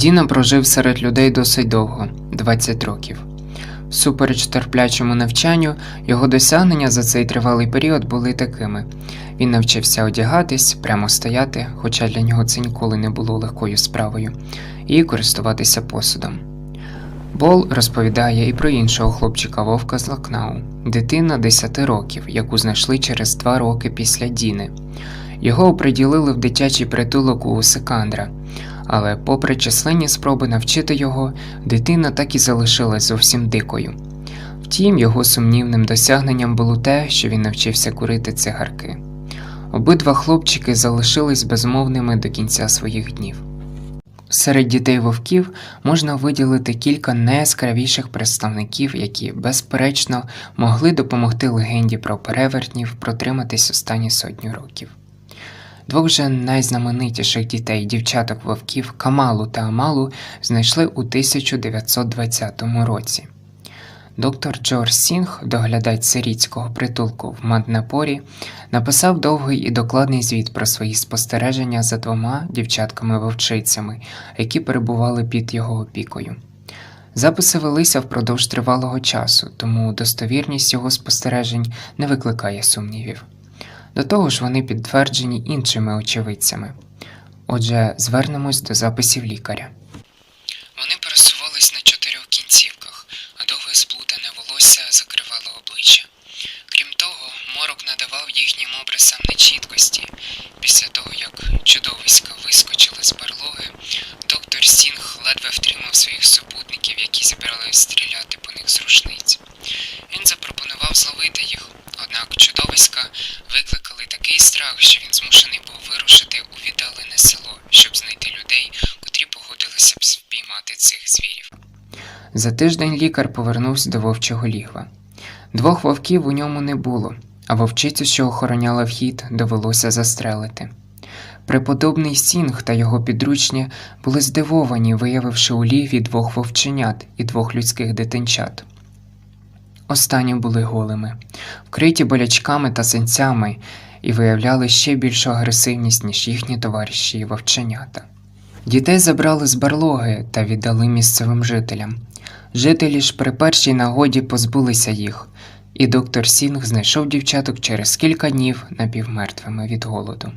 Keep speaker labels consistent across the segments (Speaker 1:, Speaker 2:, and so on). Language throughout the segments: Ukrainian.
Speaker 1: Діна прожив серед людей досить довго 20 років. Всупереч терплячому навчанню, його досягнення за цей тривалий період були такими: він навчився одягатись, прямо стояти, хоча для нього це ніколи не було легкою справою, і користуватися посудом. Бол розповідає і про іншого хлопчика Вовка з Лакнау, дитина 10 років, яку знайшли через 2 роки після Діни. Його оприділили в дитячий притулок у Секандра, але, попри численні спроби навчити його, дитина так і залишилась зовсім дикою. Втім, його сумнівним досягненням було те, що він навчився курити цигарки. Обидва хлопчики залишились безмовними до кінця своїх днів. Серед дітей вовків можна виділити кілька найяскравіших представників, які, безперечно, могли допомогти легенді про перевертнів протриматись останні сотню років. Двох же найзнаменитіших дітей дівчаток вовків Камалу та Амалу знайшли у 1920 році. Доктор Джордж Сінг, доглядач сирійського притулку в Маднепорі, написав довгий і докладний звіт про свої спостереження за двома дівчатками-вовчицями, які перебували під його опікою. Записи велися впродовж тривалого часу, тому достовірність його спостережень не викликає сумнівів. До того ж, вони підтверджені іншими очевидцями. Отже, звернемось до записів лікаря. Вони пересувались на чотирьох кінцівках, а довге сплутане волосся закривало обличчя. Крім того, морок надавав їхнім образам нечіткості. Після того, як чудовиська вискочили з барлоги, доктор Сінг ледве втримав своїх супутників, які зібрались стріляти по них з рушниць. Він запропонував зловити їх, однак чудовиська викликали страх, що він змушений був вирушити у віддалене село, щоб знайти людей, котрі погодилися б спіймати цих звірів. За тиждень лікар повернувся до вовчого лігва. Двох вовків у ньому не було, а вовчицю, що охороняла вхід, довелося застрелити. Преподобний Сінг та його підручні були здивовані, виявивши у лігві двох вовченят і двох людських дитинчат. Останні були голими, вкриті болячками та синцями і виявляли ще більшу агресивність, ніж їхні товариші і вовченята. Дітей забрали з барлоги та віддали місцевим жителям. Жителі ж при першій нагоді позбулися їх, і доктор Сінг знайшов дівчаток через кілька днів напівмертвими від голоду.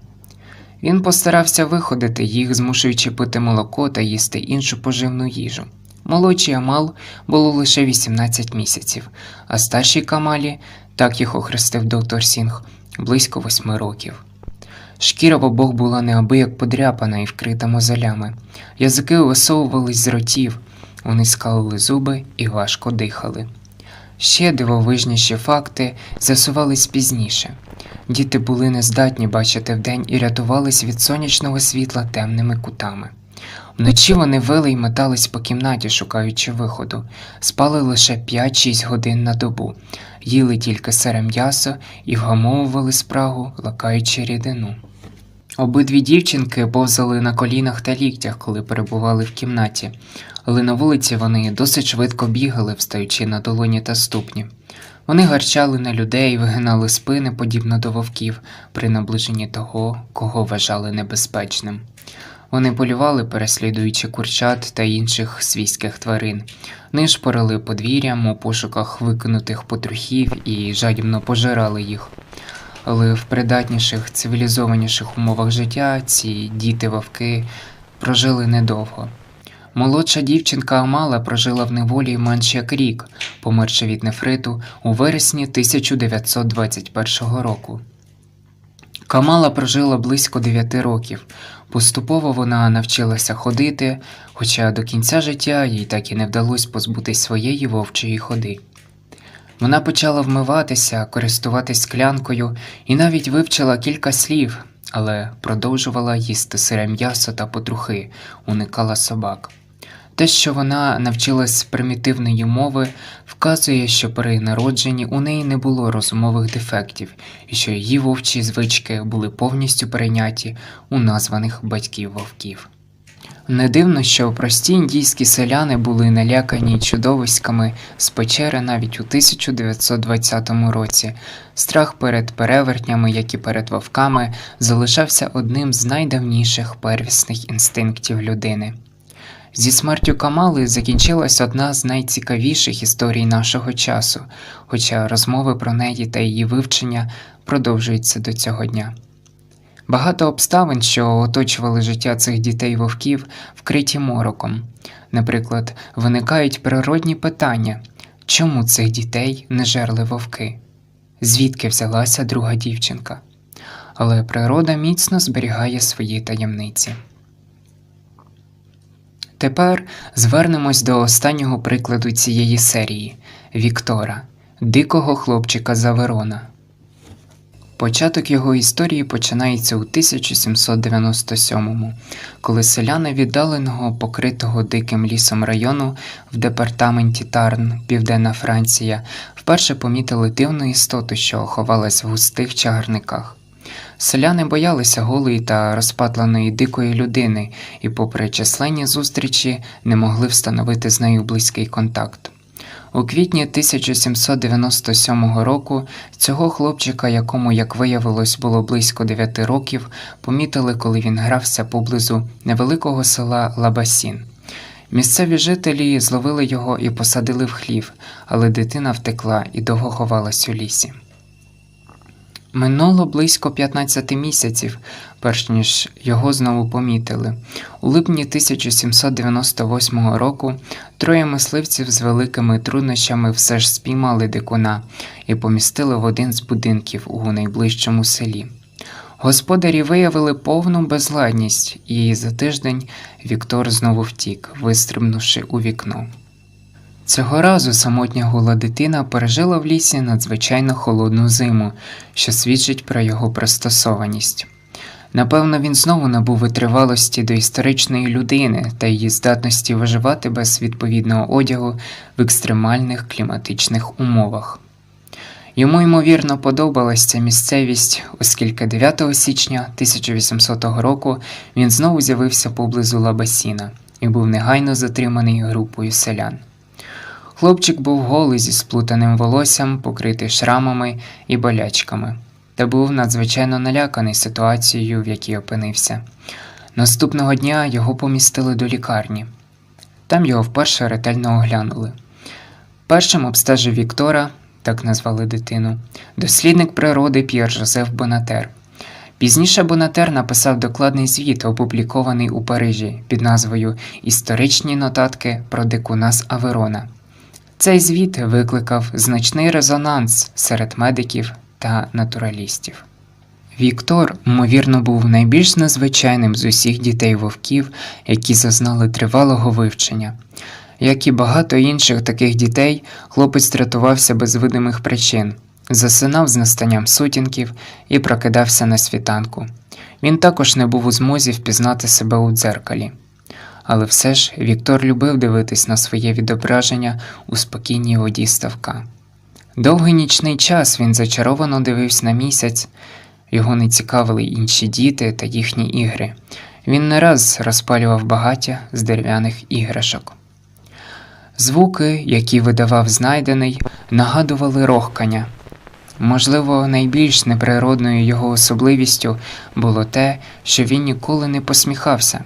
Speaker 1: Він постарався виходити їх, змушуючи пити молоко та їсти іншу поживну їжу. Молодший Амал було лише 18 місяців, а старшій Камалі, так їх охрестив доктор Сінг, близько 8 років. Шкіра в обох була неабияк подряпана і вкрита мозолями. Язики висовувались з ротів, вони скалили зуби і важко дихали. Ще дивовижніші факти з'ясувались пізніше. Діти були нездатні бачити вдень і рятувались від сонячного світла темними кутами. Вночі вони вили й метались по кімнаті, шукаючи виходу, спали лише 5-6 годин на добу, їли тільки сире м'ясо і вгамовували спрагу, лакаючи рідину. Обидві дівчинки повзали на колінах та ліктях, коли перебували в кімнаті, але на вулиці вони досить швидко бігали, встаючи на долоні та ступні. Вони гарчали на людей, вигинали спини, подібно до вовків, при наближенні того, кого вважали небезпечним. Вони полювали, переслідуючи курчат та інших свійських тварин, нишпорили подвір'ям у пошуках викинутих потрухів і жадібно пожирали їх. Але в придатніших, цивілізованіших умовах життя ці діти-вовки прожили недовго. Молодша дівчинка Амала прожила в неволі менш як рік, померши від нефриту у вересні 1921 року. Камала прожила близько 9 років. Поступово вона навчилася ходити, хоча до кінця життя їй так і не вдалося позбутись своєї вовчої ходи. Вона почала вмиватися, користуватись склянкою і навіть вивчила кілька слів, але продовжувала їсти сире м'ясо та потрухи, уникала собак. Те, що вона навчилась примітивної мови, вказує, що при народженні у неї не було розумових дефектів і що її вовчі звички були повністю перейняті у названих батьків вовків. Не дивно, що прості індійські селяни були налякані чудовиськами з печери навіть у 1920 році. Страх перед перевертнями, як і перед вовками, залишався одним з найдавніших первісних інстинктів людини. Зі смертю Камали закінчилась одна з найцікавіших історій нашого часу, хоча розмови про неї та її вивчення продовжуються до цього дня. Багато обставин, що оточували життя цих дітей вовків, вкриті мороком. Наприклад, виникають природні питання, чому цих дітей не жерли вовки? Звідки взялася друга дівчинка? Але природа міцно зберігає свої таємниці. Тепер звернемось до останнього прикладу цієї серії Віктора, дикого хлопчика за Верона. Початок його історії починається у 1797-му, коли селяни віддаленого покритого диким лісом району в департаменті Тарн, Південна Франція, вперше помітили дивну істоту, що ховалась в густих чагарниках. Селяни боялися голої та розпатленої дикої людини і, попри численні зустрічі, не могли встановити з нею близький контакт. У квітні 1797 року цього хлопчика, якому, як виявилось, було близько 9 років, помітили, коли він грався поблизу невеликого села Лабасін. Місцеві жителі зловили його і посадили в хлів, але дитина втекла і довго ховалась у лісі. Минуло близько 15 місяців, перш ніж його знову помітили. У липні 1798 року троє мисливців з великими труднощами все ж спіймали дикуна і помістили в один з будинків у найближчому селі. Господарі виявили повну безладність, і за тиждень Віктор знову втік, вистрибнувши у вікно. Цього разу самотня гола дитина пережила в лісі надзвичайно холодну зиму, що свідчить про його пристосованість. Напевно, він знову набув витривалості до історичної людини та її здатності виживати без відповідного одягу в екстремальних кліматичних умовах. Йому ймовірно подобалася ця місцевість, оскільки 9 січня 1800 року він знову з'явився поблизу Лабасіна і був негайно затриманий групою селян. Хлопчик був голий зі сплутаним волоссям, покритий шрамами і болячками, та був надзвичайно наляканий ситуацією, в якій опинився. Наступного дня його помістили до лікарні. Там його вперше ретельно оглянули. Першим обстежив Віктора, так назвали дитину, дослідник природи П'єр Жозеф Бонатер. Пізніше Бонатер написав докладний звіт, опублікований у Парижі під назвою Історичні нотатки про дикуна з Аверона. Цей звіт викликав значний резонанс серед медиків та натуралістів. Віктор, ймовірно, був найбільш незвичайним з усіх дітей вовків, які зазнали тривалого вивчення. Як і багато інших таких дітей, хлопець рятувався без видимих причин, засинав з настанням сутінків і прокидався на світанку. Він також не був у змозі впізнати себе у дзеркалі але все ж Віктор любив дивитись на своє відображення у спокійній воді ставка. Довгий нічний час він зачаровано дивився на місяць, його не цікавили інші діти та їхні ігри. Він не раз розпалював багаття з дерев'яних іграшок. Звуки, які видавав знайдений, нагадували рохкання. Можливо, найбільш неприродною його особливістю було те, що він ніколи не посміхався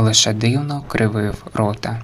Speaker 1: лише дивно кривив рота.